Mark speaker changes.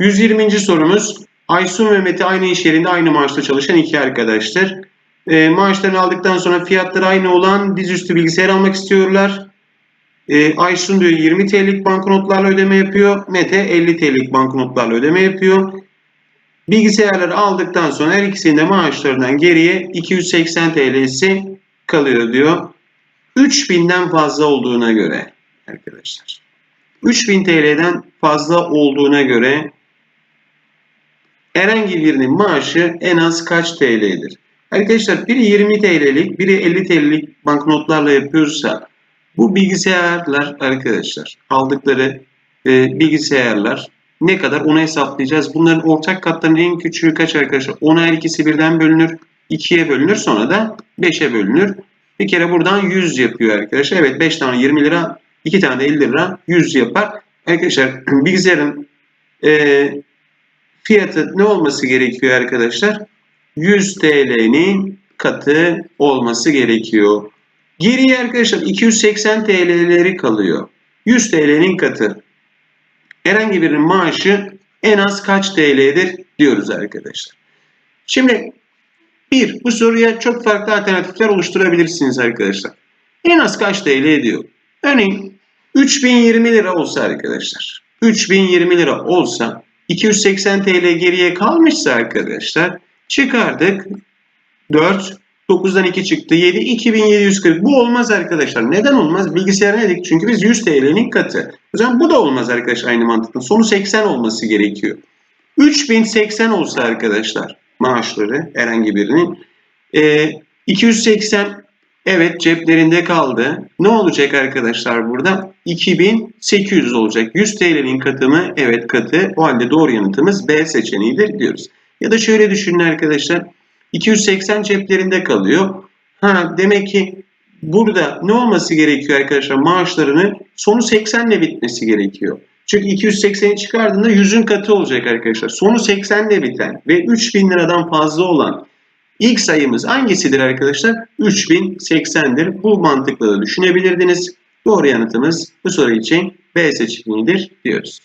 Speaker 1: 120. sorumuz. Aysun ve Mete aynı iş yerinde aynı maaşta çalışan iki arkadaştır. E, maaşlarını aldıktan sonra fiyatları aynı olan dizüstü bilgisayar almak istiyorlar. E, Aysun diyor 20 TL'lik banknotlarla ödeme yapıyor. Mete 50 TL'lik banknotlarla ödeme yapıyor. Bilgisayarları aldıktan sonra her ikisinin de maaşlarından geriye 280 TL'si kalıyor diyor. 3000'den fazla olduğuna göre arkadaşlar. 3000 TL'den fazla olduğuna göre herhangi birinin maaşı en az kaç TL'dir? Arkadaşlar biri 20 TL'lik, biri 50 TL'lik banknotlarla yapıyorsa bu bilgisayarlar arkadaşlar aldıkları e, bilgisayarlar ne kadar onu hesaplayacağız. Bunların ortak katlarının en küçüğü kaç arkadaşlar? 10'a her ikisi birden bölünür. 2'ye bölünür sonra da 5'e bölünür. Bir kere buradan 100 yapıyor arkadaşlar. Evet 5 tane 20 lira 2 tane de 50 lira 100 yapar. Arkadaşlar bilgisayarın e, fiyatı ne olması gerekiyor arkadaşlar? 100 TL'nin katı olması gerekiyor. Geriye arkadaşlar 280 TL'leri kalıyor. 100 TL'nin katı. Herhangi birinin maaşı en az kaç TL'dir diyoruz arkadaşlar. Şimdi bir, bu soruya çok farklı alternatifler oluşturabilirsiniz arkadaşlar. En az kaç TL ediyor? Örneğin 3020 lira olsa arkadaşlar. 3020 lira olsa 280 TL geriye kalmışsa arkadaşlar çıkardık. 4 9'dan 2 çıktı. 7 2740 bu olmaz arkadaşlar. Neden olmaz? Bilgisayar ne dedik? Çünkü biz 100 TL'nin katı. O zaman bu da olmaz arkadaşlar aynı mantıkla. Sonu 80 olması gerekiyor. 3080 olsa arkadaşlar maaşları herhangi birinin e, 280 evet ceplerinde kaldı ne olacak arkadaşlar burada 2800 olacak 100 TL'nin katı mı evet katı o halde doğru yanıtımız B seçeneğidir diyoruz ya da şöyle düşünün arkadaşlar 280 ceplerinde kalıyor. Ha demek ki burada ne olması gerekiyor arkadaşlar? Maaşlarını sonu 80 ile bitmesi gerekiyor. Çünkü 280'i çıkardığında 100'ün katı olacak arkadaşlar. Sonu 80 ile biten ve 3000 liradan fazla olan ilk sayımız hangisidir arkadaşlar? 3080'dir. Bu mantıkla da düşünebilirdiniz. Doğru yanıtımız bu soru için B seçeneğidir diyoruz.